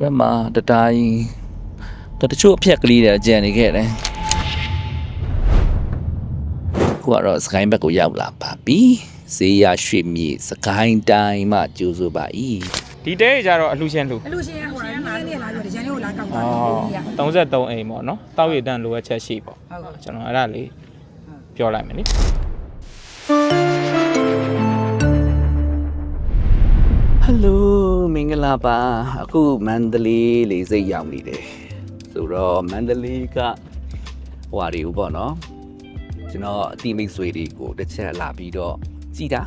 ဘက်မှာတတိုင်းတချို့အဖြက်ကလေးတွေကြံနေခဲ့တယ်ခုကတော့စကိုင်းဘက်ကိုရောက်လာပါပြီဈေးရရွှေမြေစကိုင်းတိုင်းမှကြိုးဆိုပါ၏ဒီတဲကြတော့အလှရှင်လူအလူရှင်ကဟိုလာနေလာပြီးတော့ဒီကျန်လေးကိုလာကောက်อ๋တာอလေကြီးက33အိမ်ပေါ့နော်တောက်ရည်တန်းလိုအပ်ချက်ရှိပေါ့ဟုတ်ကဲ့ကျွန်တော်အဲ့ဒါလေးပြောလိုက်မယ်နိဟယ်လို မင်္ဂလာပါအခုမန္တလေးလေစိတ်ရောက်နေတယ်ဆိုတော့မန္တလေးကဟိုဟာတွေပေါ့နော်ကျွန်တော်အတိမိတ်ဆွေတွေကိုတစ်ချက်လာပြီးတော့ကြည်တာ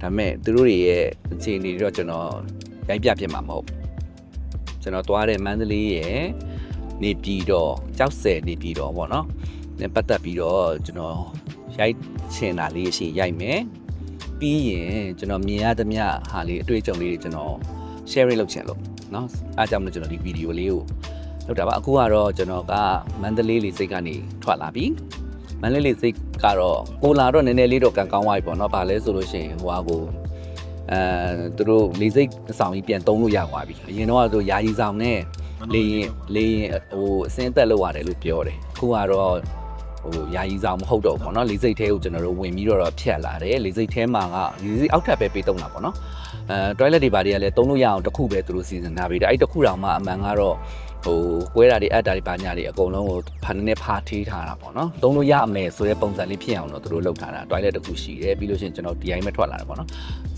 ဒါပေမဲ့သူတို့တွေရဲ့အခြေအနေတွေတော့ကျွန်တော်ရိုက်ပြဖြစ်မှာမဟုတ်ဘူးကျွန်တော်သွားတဲ့မန္တလေးရဲ့နေပြည်တော်ကြောက်စဲနေပြည်တော်ပေါ့နော်နဲ့ပတ်သက်ပြီးတော့ကျွန်တော်ရိုက်ချင်တာလေးရှိရိုက်မယ် ပြီးရင်ကျွန်တော်မြင်ရသမျှဟာလေးအတွေ့အကြုံလေးတွေကျွန်တော် sharing လုပ်ချင်လို့เนาะအားကြောင့်မလို့ကျွန်တော်ဒီဗီဒီယိုလေးကိုလုပ်တာပါအခုကတော့ကျွန်တော်ကမန္တလေးလေစိတ်ကနေထွက်လာပြီမန္တလေးလေစိတ်ကတော့ကိုလာတော့နည်းနည်းလေးတော့ကံကောင်းသွားပြီပေါ့เนาะဗာလဲဆိုလို့ရှိရင်ဟိုဟာကိုအဲသူတို့လေစိတ်အဆောင်ကြီးပြန်တုံးလို့ရသွားပြီအရင်တော့ကသူယာယီဆောင်နဲ့လေရင်လေရင်ဟိုအစင်းသက်လောက်ရတယ်လို့ပြောတယ်အခုကတော့ ဟိုယာယီဆောင်မဟုတ်တော့ဘူးပေါ့နော်လေစိတ်ထဲကိုကျွန်တော်တို့ဝင်ပြီးတော့ဖြတ်လာတယ်လေစိတ်ထဲမှာကလေစိတ်အောက်ထပ်ပဲပေးတုံးတာပေါ့နော်အဲ toilet တွေဘာတွေကလည်းတုံးလို့ရအောင်တစ်ခုပဲသူတို့စီစဉ်ထားပေးတယ်အဲ့တစ်ခုတောင်မှအမှန်ကတော့ဟိုကွဲတာတွေအပ်တာတွေဘာညာတွေအကုန်လုံးကိုဖာနေနဲ့ဖာထေးထားတာပေါ့နော်တုံးလို့ရမယ်ဆိုတဲ့ပုံစံလေးဖြစ်အောင်တော့သူတို့လုပ်ထားတာ toilet တစ်ခုရှိတယ်ပြီးလို့ရှိရင်ကျွန်တော် DI မဲ့ထွက်လာတယ်ပေါ့နော်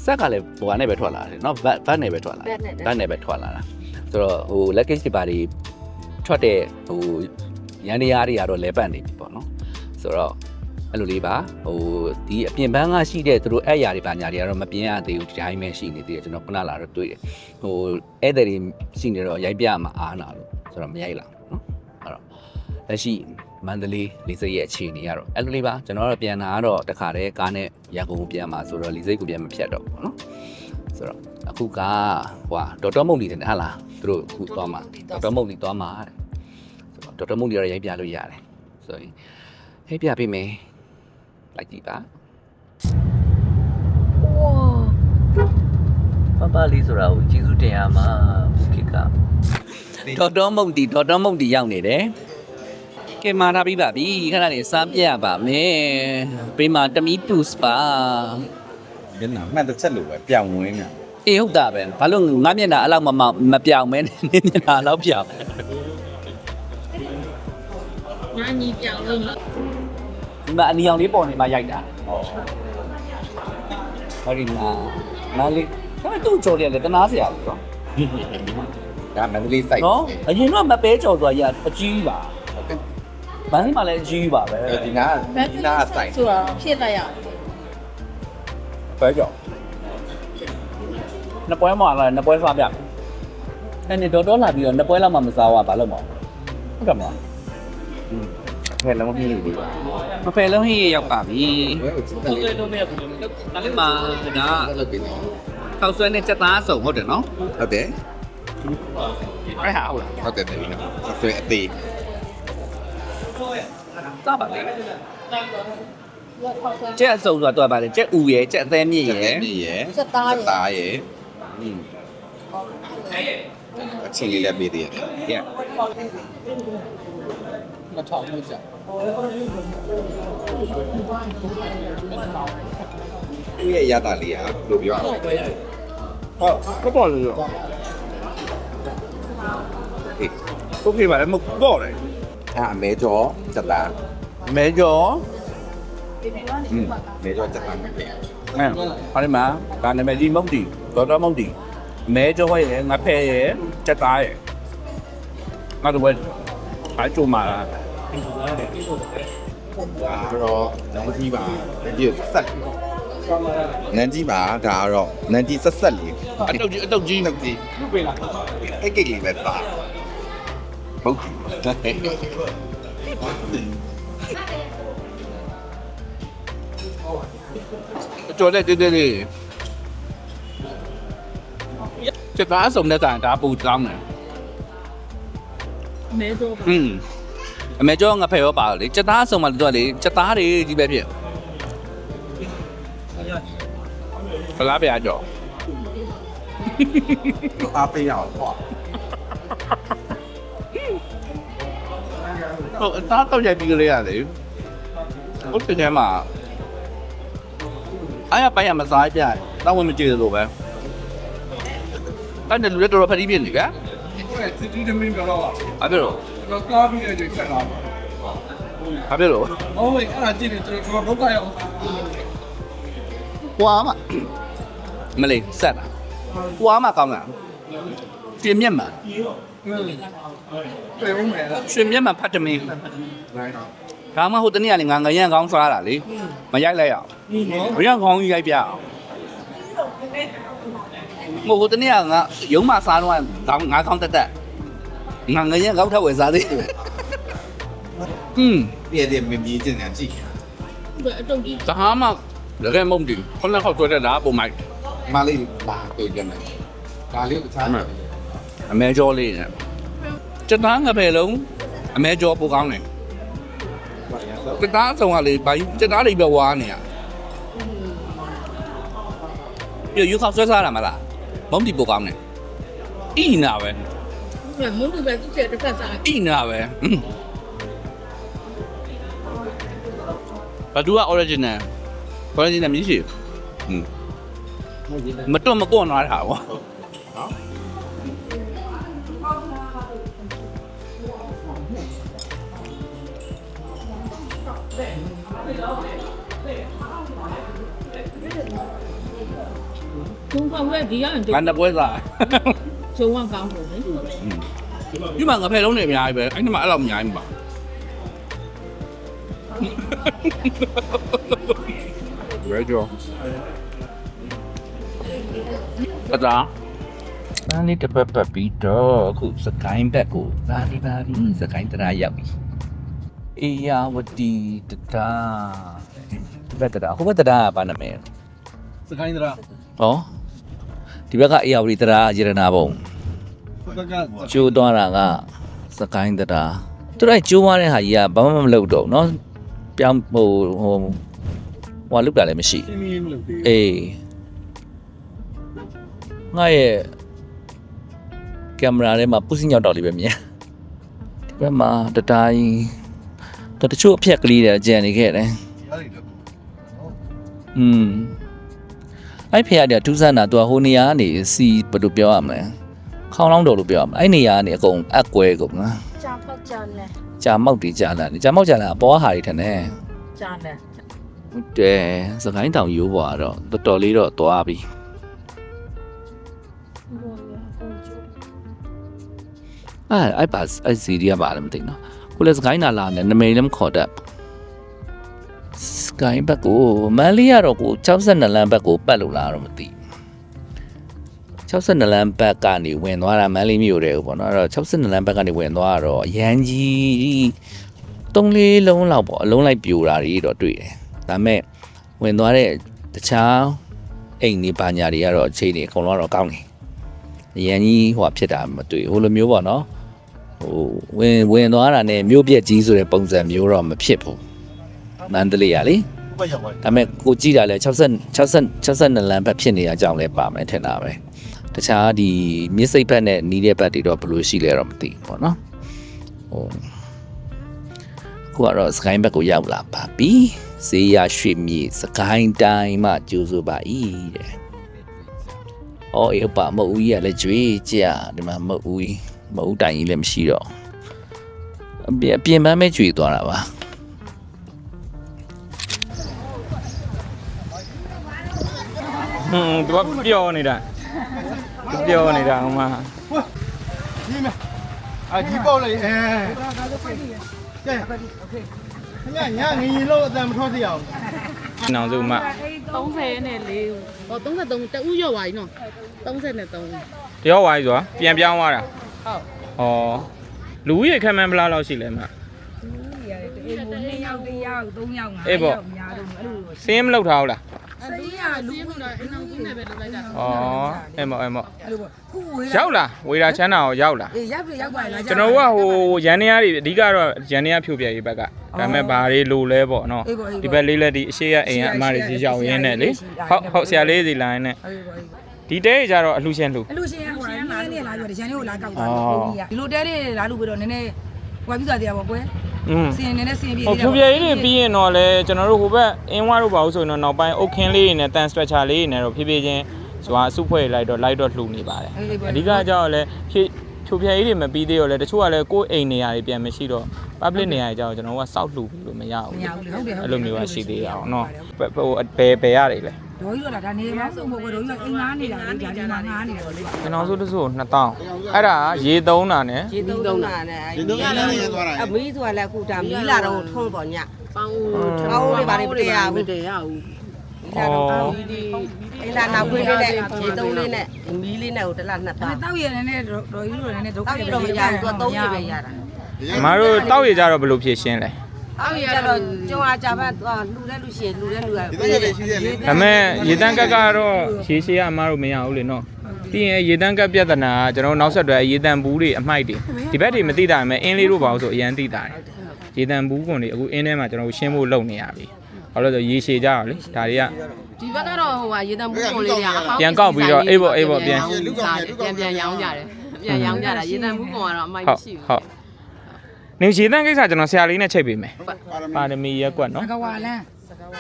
ဆက်ကလည်းဘွာနဲ့ပဲထွက်လာတယ်နော်ဘတ်ဘတ်နဲ့ပဲထွက်လာတယ်ဘတ်နဲ့ပဲထွက်လာတာဆိုတော့ဟို luggage တွေဘာတွေထွက်တဲ့ဟိုရန်တရားတွေကတော့လဲပတ်နေပြီပေါ့နော် ဆိုတော့အဲ့လိုလေးပါဟိုဒီအပြင်ဘန်းကရှိတဲ့သူတို့အဲ့အရာတွေပါညာတွေကတော့မပြင်းရသေးဘူးဒီတိုင်းပဲရှိနေသေးတယ်ကျွန်တော်ခုနလာတော့တွေ့တယ်ဟိုဧည့်သည်တွေရှိနေတော့ရိုက်ပြမှာအားနာလို့ဆိုတော့မရိုက်လာဘူးเนาะအဲ့တော့လက်ရှိမန္တလေးလေးစိတ်ရဲ့အခြေအနေကတော့အဲ့လိုလေးပါကျွန်တော်ကတော့ပြန်လာတော့တခါတည်းကားနဲ့ရန်ကုန်ကိုပြန်มาဆိုတော့လေးစိတ်ကိုပြန်မဖြတ်တော့ဘူးเนาะဆိုတော့အခုကဟွာဒေါက်တာမုတ်လီတဲ့ဟာလားသူတို့အခုသွားမှာဒေါက်တာမုတ်လီသွားမှာတဲ့ဆိုတော့ဒေါက်တာမုတ်လီကတော့ရိုက်ပြလို့ရတယ်ဆိုရင် ဟဲ့ပြပေးမယ်လိုက်ကြည့်ပါဝါပပလေးဆိုတာကိုကျေးဇူးတင်ရမှာခိကဒေါက်တာမုတ်တီဒေါက်တာမုတ်တီရောက်နေတယ်ကဲမာထားပြီးပါပြီခဏလေးစားပြရပါမယ်ပေးမှာတမီပူစပါမျက်နှာမှတ်တစ်ချက်လိုပဲပြောင်းဝင်နေအေးဟုတ်တာပဲဘာလို့ငါမျက်နှာအဲ့လောက်မမမပြောင်မဲနဲ့နင်းမျက်နှာလောက်ပြောင်ငါညီပြောင်းလို့ ဒီမှာအနီအောင်လေးပေါ်နေမှရိုက်တာဟောဒီမှာမလေးဒါပေမဲ့သူ့ကြော်တယ်လေတနာစရာလို့နော်ဒါမန္တလေးစိုက်နော်အရင်တော့မပဲကြော်သွားရအကြီးပါဘန်းမှာလည်းအကြီးပါပဲဒီနာဒီနာစိုက်ဆိုတော့ဖြစ်လိုက်ရပဲကြောင့်နှစ်ပွဲမှာလည်းနှစ်ပွဲစားပြအဲ့နဲ့တော်တော်လာပြီးတော့နှစ်ပွဲလောက်မှမစားဘူးဘာလို့မဟုတ်ကဲ့မလား ဖယ်လုံးဟိတွေမဖယ်လုံးဟိရောက်ပါပြီကိုယ်တို့မဲ့ဘူးဒါလည်းမှာဒါထောက်ဆွဲနဲ့စက်သားစုံဟုတ်တယ်နော်ဟုတ်တယ်အဲ့ဟာဟုတ်လားဟုတ်တယ်တယ်နော်ဆွဲအသေးစပါလေကျက်အစုံဆိုတာတော့ပါလေကျက်ဥရယ်ကျက်အသေးမြင့်ရယ်ကျက်မြင့်ရယ်စက်သားရယ်စက်သားရယ်အချင်းလေးလည်းပေးသေးရတယ်။ Yeah 2000လောက်ကျသူ့ရဲ့ရတာလေးอ่ะဘယ်လိုပြောရအောင်ဟုတ်ပေါ့ပေါ့လို့ပြောအေး ok mà một bộ này အာမဲကျော်ချက်တာ mẹ cho อืมမဲကျော်ချက်တာမဖြစ် nè ở đây mà bà này mẹ đi mông gì đó đó mông gì mẹ cho quay ngã phe chặt tay ngã tụi bên phải chung mà တို့ပဲအားကျမှာလားဒါတော့နန်းကြီးပါဒီဆက်နန်းကြီးပါဒါကတော့နန်းကြီးဆက်ဆက်လေးအတုတ်ကြီးအတုတ်ကြီးနှုတ်ကြီးအဲ့ကိတ်လေးပဲစားဟုတ်တယ်ကျော်တဲ့တေးသေးလေးစက်သားအစုံနဲ့တိုင်ဒါပူတောင်းတယ်မဲတော့อืม အမေကျော်ငါဖဲရောပါလေစက်သားအစုံမှတော့လေစက်သားတွေကြီးပဲဖြစ်ဖလားပြားကျော်အားပေးရအောင်ဟောဟုတ်အသားတော့ရိုက်ပြီးကလေးရတယ်ဟုတ်တယ်ထဲမှာအားရပိုင်ရမစားပြတောင်းဝင်မကြည့်လို့ပဲအဲ့ဒါလူတွေတော်တော်ဖတိပြနေဗျာစီတီတမင်းကတော့အဲ့ဒါ တော့တော့ကားပြီးတဲ့ချိန်ဆက်လာဘာဖြစ်လို့ဟောဝေးအဲ့ဒါကြည့်နေကျွန်တော်ဒုက္ခရောက်ဟွာမမလေးဆက်တာဟွာမကောင်းလားရှင်မျက်မှန်ပြေဦးမယ်လားရှင်မျက်မှန်ဖတ်တမင်းဒါမှဟိုတနေ့ကလေငါငရန်ကောင်းစားတာလေမရိုက်လိုက်ရအောင်ငရန်ကောင်းကြီးရိုက်ပြအောင်မဟုတ်ဟိုတနေ့ကငါရုံးမစားတော့ကောင်းငါကောင်းတက်တက် ငါငရဲကောက်ထက်ဝယ်စားသေးတယ်อืมပြည့်တယ်မမြင်ကျင်တာကြည့်ပဲအတုတ်ကြီးတဟားမှတကယ်မဟုတ်ဘူးခုနကခေါက်ဆွဲတဲ့ဒါပုံမိုက်မလေးပါတွေ့ကြတယ်ဒါလေးကိုတခြားအမဲကြောလေးနဲ့တသားငပယ်လုံးအမဲကြောပိုကောင်းတယ်တသားဆောင်ကလေဘာကြီးတသားတွေပဲဝါနေရပြီးရွေးခေါက်ဆွဲစားရမှာလားမုံတီပိုကောင်းတယ်အီနာပဲ မဲ့မုန်းတူပဲသူ့ချက်တစ်ခါစားတယ်အိနာပဲဘာသူက original original မြည်ရှိอืมမတွတ်မကွန့်သွားတာပေါ့နော်ဘုံကောင်ကဒီရရင်ငါနှစ်ပွဲစား ဂျုံကကောင်းတယ်လေဒီမှာငါဖယ်လုံးနေအများကြီးပဲအဲ့ဒီမှာအဲ့လောက်အများကြီးမပါဘယ်ကြောအတား။ဒါလေးတစ်ပတ်ပတ်ပြီးတော့အခုစကိုင်းဘက်ကိုလာနေပါပြီ။စကိုင်းတရားရောက်ပြီ။အေယာဝတီတတာဒီဘက်တတာဟိုဘက်တတာကဘာနာမည်လဲ။စကိုင်းတတာ။ဟောဒီဘက်ကအေယာဝတီတတာရေရနာဘုံ။ က်က ကျိုးသွားတာကစကိုင်းတတာသူတို့ကကျိုးသွားတဲ့ဟာကြီးကဘာမှမလုပ်တော့ဘူးเนาะပြောင်းဟိုဟိုဟိုလုတာလည်းမရှိ ရှင်းမလို့ဒီ အေးငါရဲ့ကင်မရာထဲမှာပူစညောက်တော့လေးပဲမြင်ဒီဘက်မှာတတိုင်းတချို့အဖြက်ကလေးတွေကြံနေခဲ့တယ်อืมအဲ့ဖျားတဲ့ထူးဆန်းတာသူကဟိုနေရာကနေစီဘယ်လိုပြောရမလဲ ခေါင်းလောင်းတော်လို့ပြောရမှာအဲ့နေရာကနေအကုန်အက်ကွဲကုန်နော်ကြာဖတ်ကြာလဲကြာမောက်တီကြာလာကြာမောက်ကြာလာအပေါ်ဟာတွေထက်နဲ့ကြာလဲဟုတ်တယ်စကိုင်းတောင်ရိုးဘွားတော့တော်တော်လေးတော့သွားပြီအဲ့အဲ့ပါအဲ့စီရီကပါလည်းမသိနော်ကိုလည်းစကိုင်းနာလာနဲ့နမိန်လည်းမခေါ်တတ်စကိုင်းဘက်ကိုမန်လေးကတော့ကို62လမ်းဘက်ကိုပတ်လို့လာတော့မသိဘူး 62လမ်းဘက်ကနေဝင်သွားတာမန်လေးမြို့တဲ့ပေါ့နော်အဲ့တော့62လမ်းဘက်ကနေဝင်သွားတော့အရန်ကြီးသုံးလေးလုံးလောက်ပေါ့အလုံးလိုက်ပြိုတာတွေတော့တွေ့တယ်ဒါပေမဲ့ဝင်သွားတဲ့တခြားအိမ်တွေပါညာတွေကတော့အခြေအနေအကုန်လုံးကတော့ကောင်းတယ်အရန်ကြီးဟိုဖြစ်တာမတွေ့ဟိုလိုမျိုးပေါ့နော်ဟိုဝင်ဝင်သွားတာနဲ့မြို့ပြက်ကြီးဆိုတဲ့ပုံစံမျိုးတော့မဖြစ်ဘူးမန္တလေးရလေဒါပေမဲ့ကိုကြည့်တာလဲ60 60 62လမ်းဘက်ဖြစ်နေရကြောင်းလဲပါမယ်ထင်တာပဲ တခြားဒီမြစ်စိတ်ဘက်နဲ့နီးတဲ့ဘက်တွေတော့ဘယ်လိုရှိလဲတော့မသိဘူးပေါ့နော်ဟိုအခုကတော့စကိုင်းဘက်ကိုရောက်လာပါပြီဈေးရရွှေမြေစကိုင်းတိုင်းမှကျိုးဆိုပါ၏တဲ့။အော်အေးပါမဟုတ်ဦးကြီးကလည်းကြွေးကြဒီမှာမဟုတ်ဦးကြီးမဟုတ်တိုင်ကြီးလည်းမရှိတော့အပြင်အပြင်ပန်းပဲကြွေသွားတာပါဟွန်းသူကပျော်နေတာ သူပျော်နေတာဟိုမှာအာကြီးပေါက်လိုက်အဲကဲခင်ဗျညငရင်လို့အတန်မထွက်စေအောင်နောင်စုမှ30နဲ့4ဦးဟော33တဦးရောက်ပါပြီနော်33တယောက်ဝိုင်းဆိုတာပြန်ပြောင်းသွားတာဟုတ်ဟောလူကြီးရခံမှန်းဘလားလောက်ရှိလဲမအေးဘုံ2ယောက်1ယောက်3ယောက်5အေးပေါ့ယောက်များတော့အဲ့လိုစင်းမလောက်ထားဘူးလားစိတ်ရ လူလူကတော့အနောက်ကြီးနဲ့ပဲလောက်လိုက်တာဩအဲ့မောအဲ့မောအဲ့လိုပေါ့ခုဝေးရောက်လားဝေရာချမ်းသာကိုရောက်လားအေးရောက်ပြီရောက်ပါလားကျွန်တော်တို့ကဟိုရန်နေရတွေအဓိကတော့ရန်နေရဖြိုပြရေးဘက်ကဒါပေမဲ့ဘာတွေလိုလဲပေါ့နော်ဒီဘက်လေးလက်ဒီအရှိရအိမ်ကအမတွေစီရောက်ရင်းနဲ့လေဟုတ်ဟုတ်ဆရာလေးစီလိုင်းနဲ့အေးပေါ့အေးဒီတဲကြီးကြတော့အလှရှင်လှူအဲ့လိုရှင်ဟိုရင်းနေလာပြီးတော့ရန်လေးကိုလာကောက်သွားတယ်ကိုကြီးကဒီလိုတဲတွေလာလို့ပြီးတော့နည်းနည်းဟိုပြီးသွားတရားပေါ့ကွယ် อืมစင်နည်းနည်းစင်ပြေဟိုဖြူပြဲကြီးတွေပြီးရင်တော့လေကျွန်တော်တို့ဟိုဘက်အင်းဝါတို့ပါလို့ဆိုရင်တော့နောက်ပိုင်းအုတ်ခင်းလေးတွေနဲ့တန်စထရက်ချာလေးတွေနဲ့တော့ဖြည်းဖြည်းချင်းဆိုတာအစုဖွဲ့လိုက်တော့လိုက်တော့လှူနေပါတယ်အဓိကကျတော့လေဖြည့်ဖြူပြဲကြီးတွေမပြီးသေးတော့လေတချို့ကလည်းကိုယ်အိမ်နေရာတွေပြန်မရှိတော့ public နေရာတွေကျတော့ကျွန်တော်ကစောက်လှူပြီးလို့မရမဘူးရဘူးလေဟုတ်တယ်ဟုတ်တယ်အဲ့လိုမျိုးကရှိသေးရအောင်နော်ဟိုဘယ်ဘယ်ရတယ်လေ ဒေါ်ကြီးတော့ဒါနေမဆုံးဘောကဒေါ်ကြီးကအိမ်ငားနေတာလေဒါဒီမှာငားနေတာလေကျွန်တော်ဆိုတဆို2000အဲ့ဒါရေသုံးတာနဲ့ရေသုံးသုံးတာနဲ့ဒီတော့လည်းရသွားတာအမီးဆိုတာလည်းအခုဒါမီးလာတော့ထွန်းပေါ်ညပေါင်းပေါင်းတွေပါလေမတရားဘူးမတရားဘူးမီးလာတော့ဒီအိလာနောက်ခွေးလေးနဲ့ရေသုံးလေးနဲ့မီးလေးနဲ့ကိုတစ်လနှစ်ဒါသားတောက်ရည်နဲ့ဒေါ်ကြီးတို့လည်းဒုက္ခတောက်ရတော့မရဘူးသူသုံးရပဲရတာအမားတို့တောက်ရကြတော့ဘယ်လိုဖြည့်ရှင်းလဲ တောက်ရတော့ကျုံအားကြပါလူတဲ့လူရှိလူတဲ့လူကဒီတော့လည်းရှိသေးတယ်ဒါပေမဲ့ရေတန်းကတ်ကတော့ရှေးရှေးကအမားတို့မရဘူးလေနော်ပြီးရင်ရေတန်းကတ်ပြဿနာကကျွန်တော်နောက်ဆက်တွဲရေတန်းဘူးတွေအမိုက်တွေဒီဘက်တွေမသိတာမဲ့အင်းလေးတို့ပါလို့ဆိုအရန်သိတာတယ်ရေတန်းဘူးကွန်တွေအခုအင်းထဲမှာကျွန်တော်ရှင်းဖို့လုပ်နေရပြီဘာလို့လဲဆိုရေရှည်ကြတော့လေဒါတွေကဒီဘက်ကတော့ဟိုဟာရေတံဘူးကုန်လေးတွေကအဟောင်းပြန်ကောက်ပြီးတော့အေးပေါ့အေးပေါ့ပြန်ပြန်ပြန်ရောင်းကြတယ်ပြန်ရောင်းကြတာရေတံဘူးကုန်ကတော့အမိုက်ဟုတ်မရှိဘူးဟုတ် နေရေတန်းကိစ္စကျွန်တော်ဆရာလေးနဲ့ချိန်ပေးမယ်ပါရမီရက်ကွက်နော်ကဝါလန်း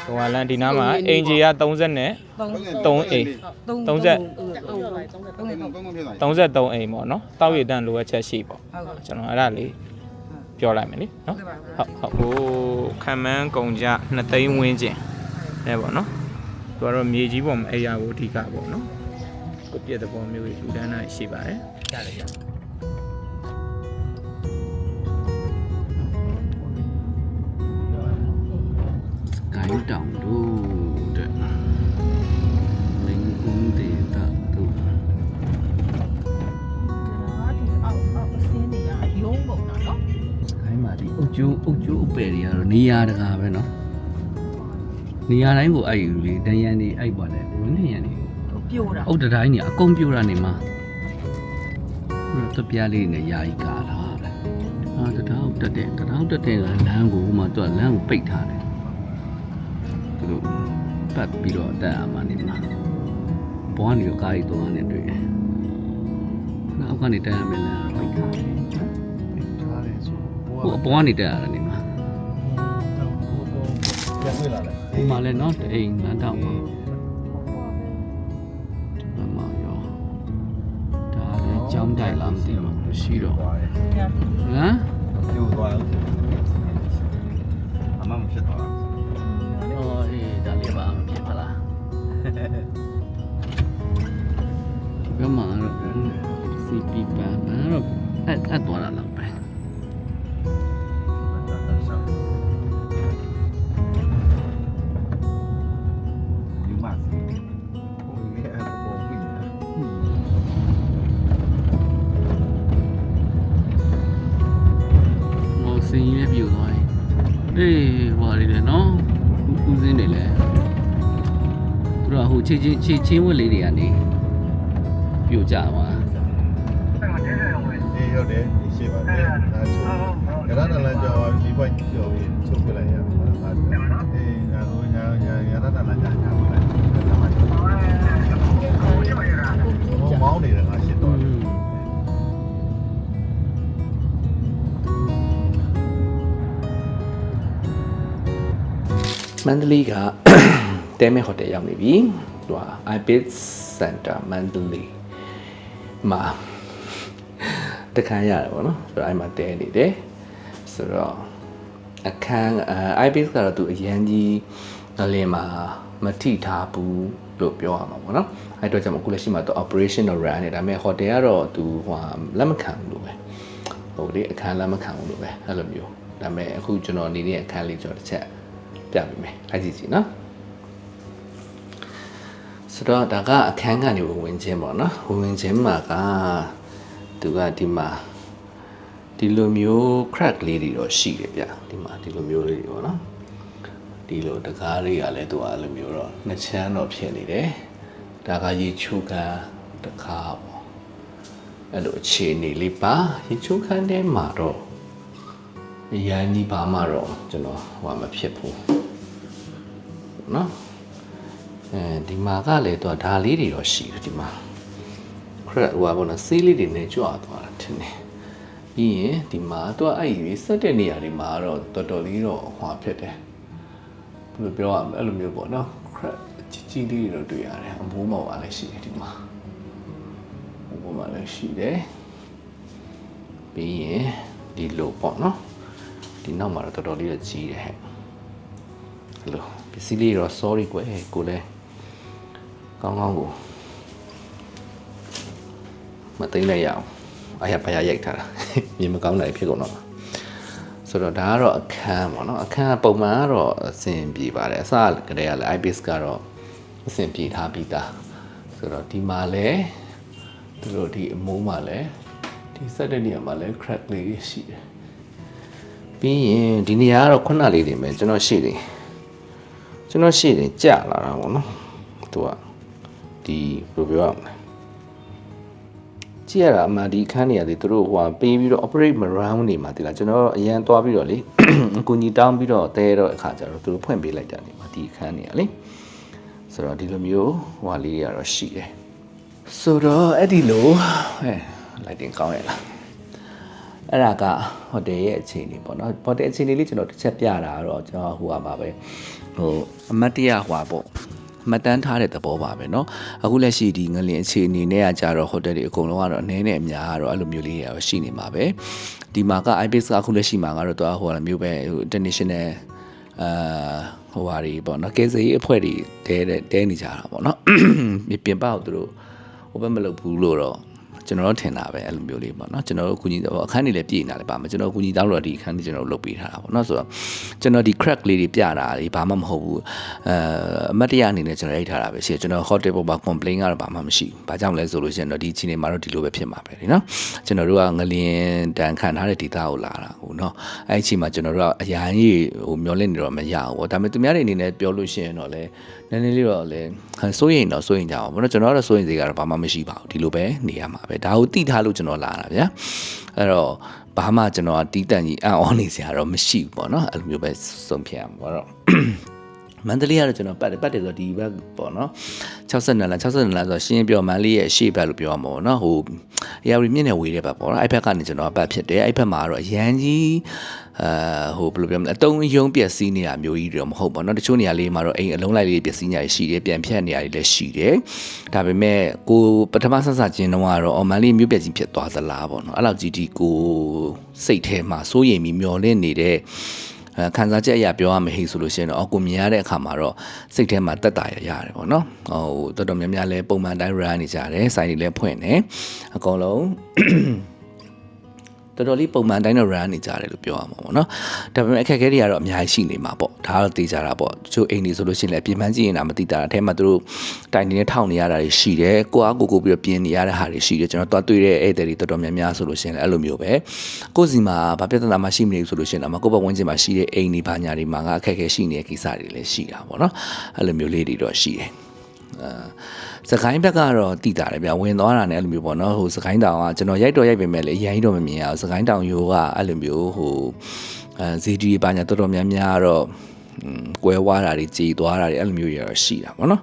ဟိုကလန်ဒီနားမှာအင်ဂျီက30နဲ့3 3အိမ်30 30 3 33အိမ်ပေါ့နော်တောက်ရည်တန်းလိုအပ်ချက်ရှိပေါ့ဟုတ်ကဲ့ကျွန်တော်အဲ့ဒါလေးပြောလိုက်မယ်လေနော်ဟုတ်ဟုတ်ဟိုခံမန်းကုံကြ2သိန်းဝန်းကျင်အဲပေါ့နော်သူကတော့မြေကြီးပေါ်မှာအဲ့ရကိုအဓိကပေါ့နော်ကိုပြည့်တဲ့ပုံမျိုးကြီးလူတန်းနိုင်ရှိပါတယ်ရတယ် င်းတောင်တို့တဲ့လင်းကုန်းဒေသတို့ဒါဒီအောက်အောက်အစင်းတွေကရုံးပုံတာနော်ခိုင်းပါဒီအုတ်ကျိုးအုတ်ကျိုးအပယ်တွေကတော့နေရာတကာပဲနော်နေရာတိုင်းကိုအဲ့ယူလေတန်ရန်နေအဲ့ပါလေဝင်းနေရန်နေပြိုတာအုတ်တတိုင်းနေအကုန်ပြိုတာနေမှာတပြားလေးနဲ့ယာယီကာလာတဲ့အာတတောက်တက်တဲ့တတောက်တက်တဲ့ကလမ်းကိုဟိုမှာသူကလမ်းကိုပိတ်ထားတယ် သူတို့ပတ်ပြီးတော့တက်အမှနေမှာဘောကနေတော့ကားကြီးတော့နေတွေ့တယ်နောက်ကနေတက်ရမယ်လမ်းပိတ်ထားတယ် ထားတယ်ဆို ဟိုအပေါ်ကနေတက်ရတယ်နေမှာ ပြန်ဆွေးလာတယ် ဒီမှာလည်းเนาะတအိမ်လမ်းတောင်ပါမမရောဒါလည်းကြောင်းတိုင်လားမသိဘူးရှိတော့ဟမ် ပြိုသွားတယ်အမမဖြစ်သွား အော် အေးဒါလေးပါမဖြစ်ပါလားဘယ်မှာတော့ CP ပန်းတော့အဲ့အဲ့သွားတာတော့ ချင်းချင်းချင်းချင်းဝက်လေးတွေကနေပြူကြသွားအေးဟုတ်တယ်ရှိပါတယ်ဒါချိုးရတာလည်းကြောက်ပြီးပွင့်ကြော်ပြီးချုပ်ပြလိုက်ရမှာဟာအေးငါဟိုညာညာရတာလည်းညာညာလိုက်ဟိုမောင်းနေတယ်ငါရှင်းတော့မန္တလေးကတဲမဲဟိုတယ်ရောက်နေပြီ သူက IBIT Center မန္တလေးမှာတခန်းရတယ်ပေါ့နော်ဆိုတော့အဲ့မှာတဲနေတယ်ဆိုတော့အခန်းအဲ IBIT ကတော့သူအရန်ကြီးငလင်မှာမထိထားဘူးလို့ပြောရမှာပေါ့နော်အဲ့တော့ကျွန်တော်အခုလက်ရှိမှာသူ operational run နေဒါပေမဲ့ hotel ကတော့သူဟိုဟာလက်မခံဘူးလို့ပဲဟိုလေအခန်းလက်မခံဘူးလို့ပဲအဲ့လိုမျိုးဒါပေမဲ့အခုကျွန်တော်နေတဲ့အခန်းလေးကျွန်တော်တစ်ချက်ပြပေးမယ်အဲ့ဒီစီနော် ဆိုတော့ဒါကအခန်းကနေဝင်ချင်းပေါ့နော်ဝင်ချင်းမှာကသူကဒီမှာဒီလိုမျိုး crack လေးတွေတော့ရှိတယ်ဗျဒီမှာဒီလိုမျိုးလေးတွေပေါ့နော်ဒီလိုတကားတွေကလည်းသူကအဲ့လိုမျိုးတော့နှစ်ချမ်းတော့ဖြစ်နေတယ်ဒါကရေချိုးကန်တကားပေါ့အဲ့လိုအခြေအနေလေးပါရေချိုးကန်ထဲမှာတော့ အရန်ကြီးဘာမှတော့ကျွန်တော်ဟိုမဖြစ်ဘူးเนาะ အဲဒီမှာကလည်းတော့ဒါလေးတွေတော့ရှိတယ်ဒီမှာခရက်ဟိုပါဘောနော်ဆေးလေးတွေနဲ့ကြွသွားတာထင်တယ်ပြီးရင်ဒီမှာတော့အဲ့ဒီစက်တဲ့နေရာတွေမှာတော့တော်တော်လေးတော့ဟွာဖြစ်တယ်ဘယ်လိုပြောရမလဲအဲ့လိုမျိုးပေါ့နော်ခရက်ကြီးကြီးလေးတွေတော့တွေ့ရတယ်အမိုးမောင်ပါလည်းရှိတယ်ဒီမှာအမိုးမောင်လည်းရှိတယ်ပြီးရင်ဒီလိုပေါ့နော်ဒီနောက်မှာတော့တော်တော်လေးတော့ကြီးတယ်ဟဲ့ဟယ်လိုပစ္စည်းလေးတော့ sorry ကွယ်ကိုလည်း ကောင်းကောင်းကိုမသိမ့်လိုက်ရအောင်အရာပါရရိုက်ထားတာမြင်မကောင်းနိုင်ဖြစ်ကုန်တော့ဆိုတော့ဒါကတော့အခန်းပေါ့နော်အခန်းကပုံမှန်ကတော့အဆင်ပြေပါတယ်အစကတည်းကလည်း IBIS ကတော့အဆင်ပြေထားပြီးသားဆိုတော့ဒီမှာလည်းသူတို့ဒီအမိုးမှာလည်းဒီဆက်တဲ့နေရာမှာလည်း crack လေးရှိတယ်ပြီးရင်ဒီနေရာကတော့ခုနလေးတွေပဲကျွန်တော်ရှိတယ်ကျွန်တော်ရှေ့တင်ကြာလာတာပေါ့နော်သူက ဒီဘယ်လိုပြောရမလဲကြည့်ရတာအမှန်ဒီခန်းနေရာတွေသူတို့ဟိုပေးပြီးတော့ operate မ round နေမှာတိလားကျွန်တော်အရန်သွားပြီးတော့လေအကူကြီးတောင်းပြီးတော့တဲတော့အခါကျတော့သူတို့ဖွင့်ပေးလိုက်တာနေမှာဒီခန်းနေရာလေဆိုတော့ဒီလိုမျိုးဟိုဟာလေးတွေကတော့ရှိတယ်ဆိုတော့အဲ့ဒီလိုဟဲ့ lighting ကောင်းရဲ့လားအဲ့ဒါကဟိုတယ်ရဲ့အခြေအနေပေါ့နော်ဟိုတယ်အခြေအနေလေးကျွန်တော်တစ်ချက်ပြတာတော့ကျွန်တော်ဟိုပါပဲဟိုအမတ်တရဟွာပေါ့ မှတ်တမ်းထားတဲ့သဘောပါပဲเนาะအခုလက်ရှိဒီငလင်အခြေအနေနဲ့ကကြတော့ဟိုတယ်တွေအကုန်လုံးကတော့အနည်းနဲ့အများကတော့အဲ့လိုမျိုးလေးတွေရှိနေမှာပဲဒီမှာက IBIS ကအခုလက်ရှိမှာကတော့တော့ဟိုဟာမျိုးပဲဟို international အာဟိုဟာတွေပေါ့နော်ကဲစေးအဖွဲ့တွေတဲတဲနေကြတာပေါ့နော်ပြင်ပကိုသူတို့ဟိုဘက်မလုပ်ဘူးလို့တော့ ကျွန်တော်တို့ထင်တာပဲအဲ့လိုမျိုးလေးပေါ့နော်ကျွန်တော်တို့ကူညီတော့အခန်းတွေလည်းပြည်နေတာလည်းပါမယ်ကျွန်တော်ကူညီတောင်းလို့ဒီအခန်းတွေကျွန်တော်တို့လုပ်ပေးထားတာပေါ့နော်ဆိုတော့ကျွန်တော်ဒီ crack လေးတွေပြတာလေဘာမှမဟုတ်ဘူးအဲအမတ်တရအနေနဲ့ကျွန်တော်ရိုက်ထားတာပဲရှိတယ်ကျွန်တော် hotel ပေါ်မှာ complain ကတော့ဘာမှမရှိဘူးဘာကြောင့်လဲဆိုလို့ရှိရင်တော့ဒီချိန်နေမှာတော့ဒီလိုပဲဖြစ်မှာပဲလေနော်ကျွန်တော်တို့ကငလျင်တန်ခံထားတဲ့ဒေတာကိုလာတာဟိုနော်အဲ့ဒီချိန်မှာကျွန်တော်တို့ကအရန်ကြီးဟိုမျောလင့်နေတော့မရဘူးပေါ့ဒါပေမဲ့သူများတွေအနေနဲ့ပြောလို့ရှိရင်တော့လေနည်းနည်းလေးတော့လေစိုးရင်တော့စိုးရင်ကြအောင်ပေါ့နော်ကျွန်တော်ကတော့စိုးရင်စီကတော့ဘာမှမရှိပါဘူးဒီလိုပဲနေရမှာပဲဒါကိုတိထားလို့ကျွန်တော်လာတာဗျာအဲ့တော့ဘာမှကျွန်တော်ကတီးတန့်ကြီးအံ့ဩနေစရာတော့မရှိဘူးပေါ့နော်အဲ့လိုမျိုးပဲဆုံးဖြတ်ရမှာပေါ့တော့မန္တလေးကတော့ကျွန်တော်ပတ်တယ်ပတ်တယ်ဆိုတော့ဒီဘက်ပေါ့နော်62လမ်း62လမ်းဆိုတော့ရှင်းပြောမန္တလေးရဲ့ရှေ့ဘက်လို့ပြောရမှာပေါ့နော်ဟိုအရာရီမြင့်နေဝေးတဲ့ဘက်ပေါ့နော်အဲ့ဘက်ကနေကျွန်တော်ပတ်ဖြစ်တယ်အဲ့ဘက်မှာကတော့အရန်ကြီး အာဟိုဘယ်လိုပြောမလဲအတုံးယုံပျက်စီးနေတာမျိုးကြီးတော့မဟုတ်ပါတော့တချို့နေရာလေးမှာတော့အိမ်အလုံးလိုက်လေးပျက်စီးနေတာရှိတယ်ပြန်ဖြတ်နေရာတွေလည်းရှိတယ်ဒါပေမဲ့ကိုပထမဆက်စချင်းတော့ကတော့အော်မန်လေးမျိုးပျက်စီးဖြစ်သွားသလားပေါ့နော်အဲ့လောက်ကြီးဒီကိုစိတ်ထဲမှာစိုးရိမ်ပြီးမျောလင့်နေတဲ့အဲခံစားချက်အရာပြောရမဟိဆိုလို့ရှိရင်တော့အော်ကိုမြင်ရတဲ့အခါမှာတော့စိတ်ထဲမှာတက်တာရရတယ်ပေါ့နော်ဟိုတော်တော်များများလဲပုံမှန်တိုင်း run နေကြတယ်စိုင်းတွေလည်းဖွင့်နေအကုန်လုံး တော်တော်လေးပုံမှန်တိုင်းတော့ run နေကြတယ်လို့ပြောရမှာပေါ့နော်ဒါပေမဲ့အခက်အခဲတွေကတော့အများကြီးရှိနေမှာပေါ့ဒါကတော့သိကြတာပေါ့တချို့အိမ်တွေဆိုလို့ရှိရင်လည်းပြင်ပန်းကြည့်ရင်တော့မသိတာအထဲမှာသူတို့တိုင်နေနဲ့ထောက်နေရတာတွေရှိတယ်ကိုအားကိုကိုပြီးတော့ပြင်နေရတဲ့ဟာတွေရှိတယ်ကျွန်တော်တွားတွေ့တဲ့ဧည့်သည်တွေတော်တော်များများဆိုလို့ရှိရင်လည်းအဲ့လိုမျိုးပဲကိုယ်စီမှာဘာပြဿနာမှရှိမနေဘူးဆိုလို့ရှိရင်တော့ကိုယ့်ဘဝဝန်းကျင်မှာရှိတဲ့အိမ်တွေဘာညာတွေမှာကအခက်အခဲရှိနေတဲ့ကိစ္စတွေလည်းရှိတာပေါ့နော်အဲ့လိုမျိုးလေးတွေတော့ရှိတယ်အာ စကိုင်းဘက်ကတော့တိတာတယ်ဗျဝင်သွားတာနဲ့အဲ့လိုမျိုးပေါ့နော်ဟိုစကိုင်းတောင်ကကျွန်တော်ရိုက်တော့ရိုက်ပေမဲ့လည်းအရင်တော့မမြင်ရဘူးစကိုင်းတောင်ရိုးကအဲ့လိုမျိုးဟိုအဲဇီဒီဘာညာတော်တော်များများတော့ကွဲဝါးတာတွေကြေသွားတာတွေအဲ့လိုမျိုးတွေတော့ရှိတာပေါ့နော်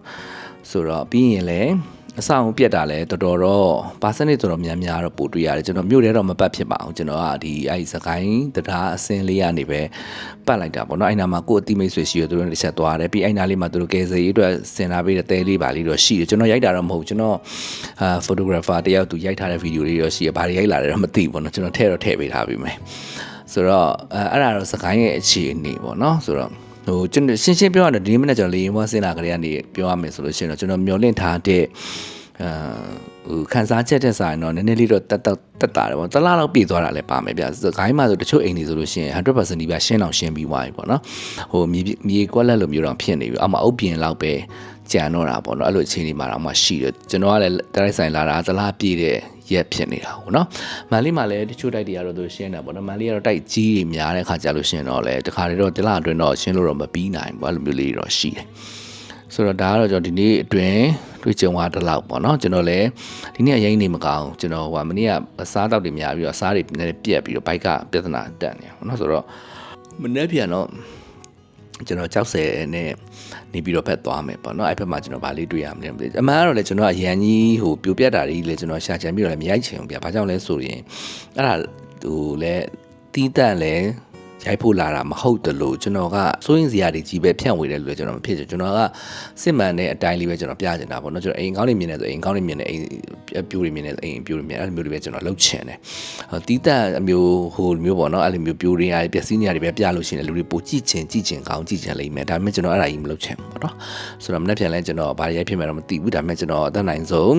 ဆိုတော့ပြီးရင်လည်း အဆောင်ပြက်တာလဲတော်တော်တော့ percentage တော်တော်များများတော့ပို့တွေ့ရတယ်ကျွန်တော်မြို့ထဲတော့မပတ်ဖြစ်ပါဘူးကျွန်တော်ကဒီအဲ့ဒီစကိုင်းတရားအစင်းလေးကနေပဲပတ်လိုက်တာပေါ့နော်အဲ့နာမှာကိုယ်အတိမိတ်ဆွေရှိရသူတို့တစ်ချက်သွားတယ်ပြီးအဲ့နာလေးမှာသူတို့ကဲစေးအတွက်စင်လာပေးတဲ့တဲလေးပါလေးတော့ရှိတယ်ကျွန်တော်ရိုက်တာတော့မဟုတ်ဘူးကျွန်တော်အာ photographer တယောက်သူရိုက်ထားတဲ့ဗီဒီယိုလေးတော့ရှိရဘာတွေရိုက်လာတယ်တော့မသိဘူးပေါ့နော်ကျွန်တော်ထည့်တော့ထည့်ပေးထားပြီမယ်ဆိုတော့အဲအဲ့ဒါတော့စကိုင်းရဲ့အခြေအနေပေါ့နော်ဆိုတော့ ဟိုကျွန်တော်ရှင်းရှင်းပြောရရင်ဒီမိနစ်ကျွန်တော်လေရင်ဘွားစင်လာကြတဲ့ကနေပြောရမယ်ဆိုလို့ရှိရင်တော့ကျွန်တော်မျောလင့်ထားတဲ့အာဟိုခန်းစားချက်တဲ့ဆိုင်တော့နည်းနည်းလေးတော့တက်တက်တက်တာတယ်ပေါ့တလားတော့ပြည့်သွားတာလည်းပါမယ်ဗျစကိုင်းမှာဆိုတချို့အိမ်တွေဆိုလို့ရှိရင်100%ဒီပါရှင်းအောင်ရှင်းပြီးသွားပြီပေါ့နော်ဟိုမြေမြေကွက်လက်လိုမျိုးတော့ဖြစ်နေပြီအောက်မှာအုပ်ပြင်လောက်ပဲ ကြံတော့တာပေါ့နော်အဲ့လိုအခြေအနေမှာတော့မှရှိတယ်ကျွန်တော်ကလည်းတိုက်ဆိုင်လာတာတလားပြည့်တဲ့ရက်ဖြစ်နေတာပေါ့နော်မန်လေးမှာလည်းတချို့တိုက်တွေကတော့သူရှင်းတာပေါ့နော်မန်လေးကတော့တိုက်ကြီးတွေများတဲ့ခါကြလို့ရှင်းတော့လေတခါတည်းတော့တလားအတွင်းတော့ရှင်းလို့တော့မပြီးနိုင်ဘူးအဲ့လိုမျိုးလေးတော့ရှိတယ်ဆိုတော့ဒါကတော့ကျွန်တော်ဒီနေ့အတွင်းတွေ့ကြုံရတဲ့လောက်ပေါ့နော်ကျွန်တော်လည်းဒီနေ့အရင်နေမကောင်းကျွန်တော်ဟိုမနေ့ကအစားတောက်တွေများပြီးတော့အစားတွေနည်းနည်းပြက်ပြီးတော့ဘိုက်ကပြဿနာတက်နေပေါ့နော်ဆိုတော့မနေ့ပြန်တော့ကျွန်တော်60နဲ့ နေပြီးတော့ဖက်သွားမယ်ပေါ့နော်အဲ့ဖက်မှာကျွန်တော်ဗာလေးတွေ့ရမလဲမသိဘူးအမှန်ကတော့လေကျွန်တော်အရန်ကြီးဟိုပြိုပြက်တာတွေလေကျွန်တော်ရှာချင်ပြီးတော့လည်းမရိုက်ချင်ဘူးဗျာဘာကြောင့်လဲဆိုရင်အဲ့ဒါဟိုလေတီးတန့်လဲ ရိုက်ဖို့လာတာမဟုတ်တလို့ကျွန်တော်ကစိုးရင်စရာတွေကြီးပဲဖြန့်ဝေတယ်လို့လည်းကျွန်တော်မဖြစ်ချင်ကျွန်တော်ကစစ်မှန်တဲ့အတိုင်းလေးပဲကျွန်တော်ပြချင်တာပေါ့နော်ကျွန်တော်အိမ်ကောင်းနေမြင်နေဆိုအိမ်ကောင်းနေမြင်နေအိမ်ပြိုတွေမြင်နေအိမ်ပြိုတွေမြင်အဲ့လိုမျိုးတွေပဲကျွန်တော်လှုပ်ချင်တယ်တီးတန့်အမျိုးဟိုမျိုးပေါ့နော်အဲ့လိုမျိုးပြိုတွေရတယ်ပျက်စီးနေရတယ်ပဲပြလို့ရှိရင်လူတွေပိုကြည့်ချင်ကြည့်ချင်ကောင်းကြည့်ချင်လိမ့်မယ်ဒါပေမဲ့ကျွန်တော်အဲ့ဒါကြီးမလုပ်ချင်ဘူးပေါ့နော်ဆိုတော့မနေ့ပြန်လဲကျွန်တော်ဘာရိုက်ဖြစ်မယ်တော့မသိဘူးဒါပေမဲ့ကျွန်တော်အသက်နိုင်ဆုံး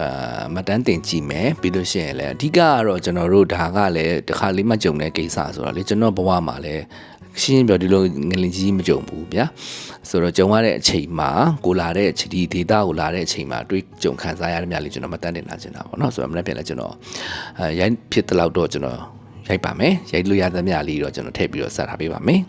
အာမတန်းတင်ကြည့်မယ်ပြီးလို့ရှိရင်လည်းအဓိကကတော့ကျွန်တော်တို့ဒါကလည်းတစ်ခါလေးမှကြုံတဲ့ကိစ္စဆိုတော့လေကျွန်တော်ဘဝမှာလည်းရှင်းရှင်းပြောဒီလိုငလင်ကြီးမကြုံဘူးဗျာဆိုတော့ကြုံရတဲ့အချိန်မှာကိုလာတဲ့အချိန်ဒီဒေတာကိုလာတဲ့အချိန်မှာတွေးကြုံခံစားရတဲ့များလေးကျွန်တော်မတန်းတင်လာချင်တာပေါ့နော်ဆိုတော့မနေ့ပြန်လဲကျွန်တော်အဲရိုက်ဖြစ်တဲ့လောက်တော့ကျွန်တော်ရိုက်ပါမယ်ရိုက်လို့ရတဲ့များလေးတော့ကျွန်တော်ထည့်ပြီးတော့ဆက်ထားပေးပါမယ်